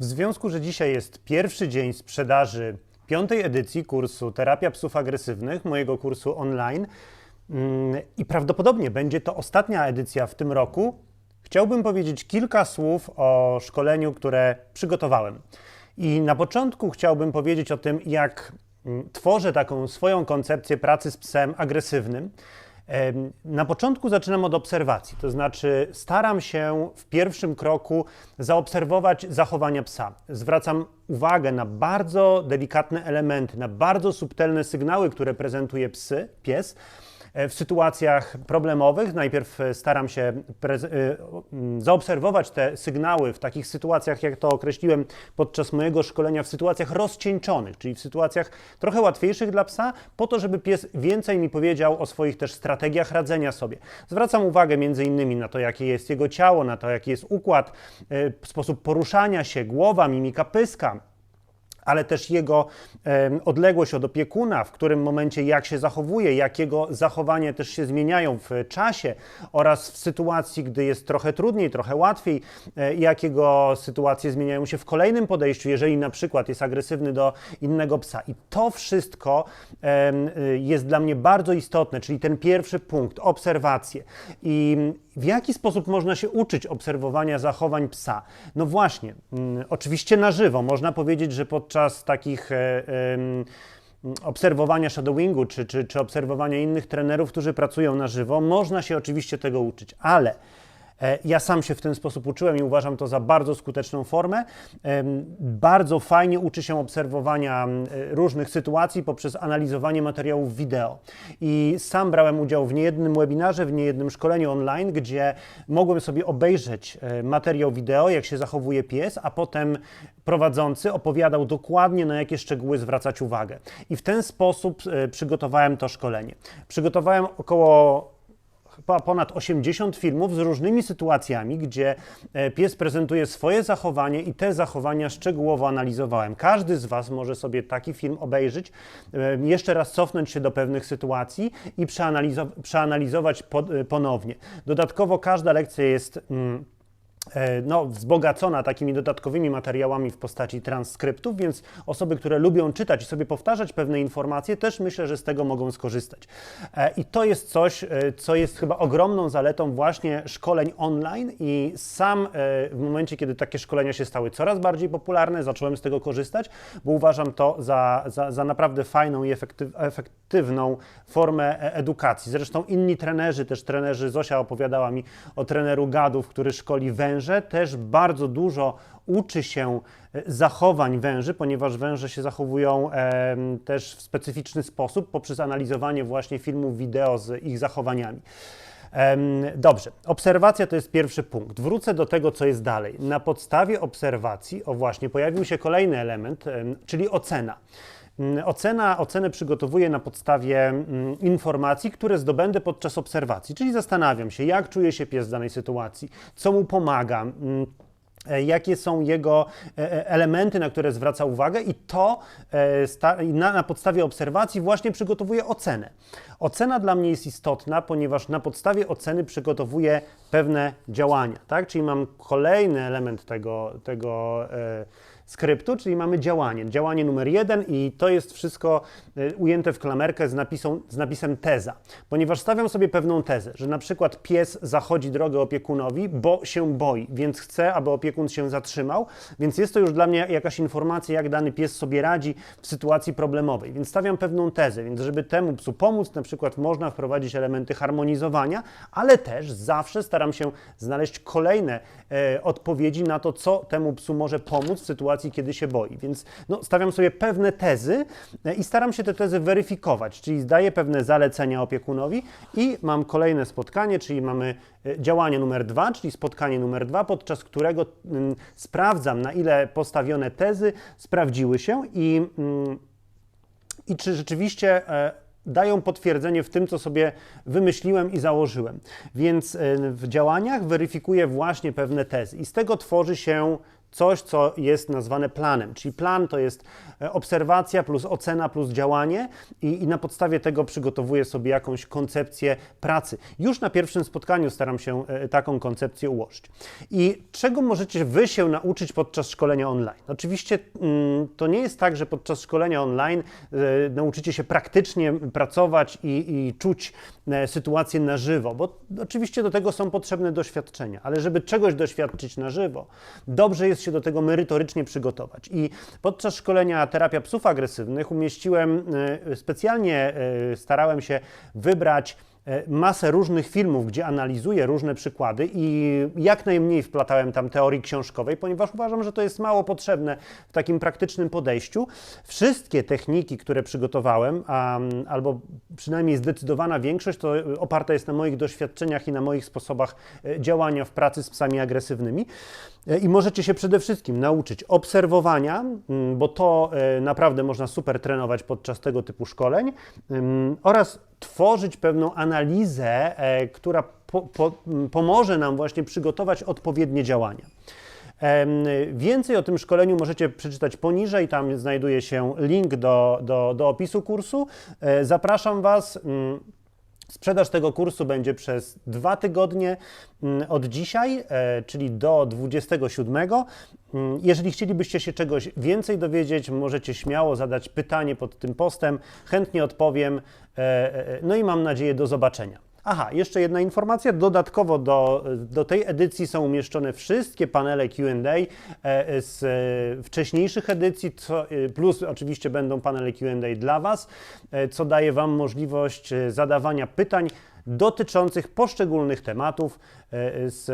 W związku, że dzisiaj jest pierwszy dzień sprzedaży piątej edycji kursu Terapia Psów Agresywnych, mojego kursu online mm, i prawdopodobnie będzie to ostatnia edycja w tym roku, chciałbym powiedzieć kilka słów o szkoleniu, które przygotowałem. I na początku chciałbym powiedzieć o tym, jak mm, tworzę taką swoją koncepcję pracy z psem agresywnym. Na początku zaczynam od obserwacji, to znaczy staram się w pierwszym kroku zaobserwować zachowania psa. Zwracam uwagę na bardzo delikatne elementy, na bardzo subtelne sygnały, które prezentuje psy, pies. E, W sytuacjach problemowych najpierw e, staram się e, zaobserwować te sygnały w takich sytuacjach, jak to określiłem podczas mojego szkolenia, w sytuacjach rozcieńczonych, czyli w sytuacjach trochę łatwiejszych dla psa, po to, żeby pies więcej mi powiedział o swoich też strategiach radzenia sobie. Zwracam uwagę między innymi na to, jakie jest jego ciało, na to, jaki jest układ, sposób poruszania się, głowa, mimika pyska ale też jego odległość od opiekuna, w którym momencie jak się zachowuje, jak jego zachowania też się zmieniają w czasie oraz w sytuacji, gdy jest trochę trudniej, trochę łatwiej, e, jak jego sytuacje zmieniają się w kolejnym podejściu, jeżeli na przykład jest agresywny do innego psa. I to wszystko y, jest dla mnie bardzo istotne, czyli ten pierwszy punkt, obserwacje. I w jaki sposób można się uczyć obserwowania zachowań psa? No właśnie, mm, oczywiście na żywo. Można powiedzieć, że podczas takich e, obserwowania shadowingu czy, czy, czy obserwowania innych trenerów, którzy pracują na żywo, można się oczywiście tego uczyć, ale Ja sam się w ten sposób uczyłem i uważam to za bardzo skuteczną formę. Bardzo fajnie uczy się obserwowania e, różnych sytuacji poprzez analizowanie materiałów wideo. I sam brałem udział w niejednym webinarze, w niejednym szkoleniu online, gdzie mogłem sobie obejrzeć e, materiał wideo, jak się zachowuje pies, a potem prowadzący opowiadał dokładnie, na jakie szczegóły zwracać uwagę. I w ten sposób e, przygotowałem to szkolenie. Przygotowałem około chyba ponad 80 filmów z różnymi sytuacjami, gdzie e, pies prezentuje swoje zachowanie i te zachowania szczegółowo analizowałem. Każdy z Was może sobie taki film obejrzeć, e, jeszcze raz cofnąć się do pewnych sytuacji i przeanalizo- przeanalizować e, ponownie. Dodatkowo każda lekcja jest. Mm, no, wzbogacona takimi dodatkowymi materiałami w postaci transkryptów, więc osoby, które lubią czytać i sobie powtarzać pewne informacje, też myślę, że z tego mogą skorzystać. E, I to jest coś, e, co jest chyba ogromną zaletą właśnie szkoleń online i sam e, w momencie, kiedy takie szkolenia się stały coraz bardziej popularne, zacząłem z tego korzystać, bo uważam to za, za, za naprawdę fajną i efektyw, efektywną formę e, edukacji. Zresztą inni trenerzy, też trenerzy, Zosia opowiadała mi o treneru gadów, który szkoli węże, też bardzo dużo uczy się e, zachowań węży, ponieważ węże się zachowują em, też w specyficzny sposób poprzez analizowanie właśnie filmów wideo z ich zachowaniami. Dobrze, obserwacja to jest pierwszy punkt. Wrócę do tego, co jest dalej. Na podstawie obserwacji, o właśnie, pojawił się kolejny element, em, czyli ocena. Mm, Ocena, ocenę przygotowuję na podstawie mm, informacji, które zdobędę podczas obserwacji, czyli zastanawiam się, jak czuje się pies w danej sytuacji, co mu pomaga. mm, e, Jakie są jego e, e, elementy, na które zwraca uwagę, i to na, podstawie obserwacji właśnie przygotowuję ocenę. Ocena dla mnie jest istotna, ponieważ na podstawie oceny przygotowuję pewne działania, tak? Czyli mam kolejny element tego, tego skryptu, czyli mamy działanie. Działanie numer jeden i to jest wszystko e, ujęte w klamerkę z, napisą, z napisem teza, ponieważ stawiam sobie pewną tezę, że na przykład pies zachodzi drogę opiekunowi, bo się boi, więc chce, aby opiekun się zatrzymał, więc jest to już dla mnie jakaś informacja, jak dany pies sobie radzi w sytuacji problemowej, więc stawiam pewną tezę, więc żeby temu psu pomóc, na przykład można wprowadzić elementy harmonizowania, ale też zawsze staram się znaleźć kolejne e, odpowiedzi na to, co temu psu może pomóc w sytuacji, kiedy się boi. Więc no, stawiam sobie pewne tezy e, i staram się te tezy weryfikować, czyli zdaję pewne zalecenia opiekunowi i mam kolejne spotkanie, czyli mamy e, działanie numer dwa, czyli spotkanie numer dwa, podczas którego mm, sprawdzam, na ile postawione tezy sprawdziły się i mm, i czy rzeczywiście e, dają potwierdzenie w tym, co sobie wymyśliłem i założyłem. Więc w działaniach weryfikuję właśnie pewne tezy i z tego tworzy się coś, co jest nazwane planem. Czyli plan to jest e, obserwacja plus ocena plus działanie i, i na podstawie tego przygotowuję sobie jakąś koncepcję pracy. Już na pierwszym spotkaniu staram się e, taką koncepcję ułożyć. I czego możecie Wy się nauczyć podczas szkolenia online? Oczywiście mm, to nie jest tak, że podczas szkolenia online e, nauczycie się praktycznie pracować i, i czuć sytuację na żywo, bo oczywiście do tego są potrzebne doświadczenia, ale żeby czegoś doświadczyć na żywo, dobrze jest się do tego merytorycznie przygotować. I podczas szkolenia terapia psów agresywnych umieściłem e, specjalnie, e, starałem się wybrać masę różnych filmów, gdzie analizuję różne przykłady i jak najmniej wplatałem tam teorii książkowej, ponieważ uważam, że to jest mało potrzebne w takim praktycznym podejściu. Wszystkie techniki, które przygotowałem, albo przynajmniej zdecydowana większość, to oparta jest na moich doświadczeniach i na moich sposobach e, działania w pracy z psami agresywnymi. E, I możecie się przede wszystkim nauczyć obserwowania, bo to e, naprawdę można super trenować podczas tego typu szkoleń, oraz tworzyć pewną analizę, e, która po, po, pomoże nam właśnie przygotować odpowiednie działania. Więcej o tym szkoleniu możecie przeczytać poniżej, tam znajduje się link do, do, do opisu kursu. E, Zapraszam Was. Sprzedaż tego kursu będzie przez dwa tygodnie od dzisiaj, e, czyli do 27. Mm, Jeżeli chcielibyście się czegoś więcej dowiedzieć, możecie śmiało zadać pytanie pod tym postem. Chętnie odpowiem. E, e, No i mam nadzieję do zobaczenia. Aha, jeszcze jedna informacja. Dodatkowo do, do tej edycji są umieszczone wszystkie panele QA e, z wcześniejszych edycji, plus oczywiście będą panele QA dla Was, co daje Wam możliwość zadawania pytań dotyczących poszczególnych tematów z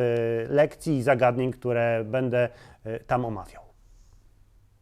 lekcji i zagadnień, które będę tam omawiał.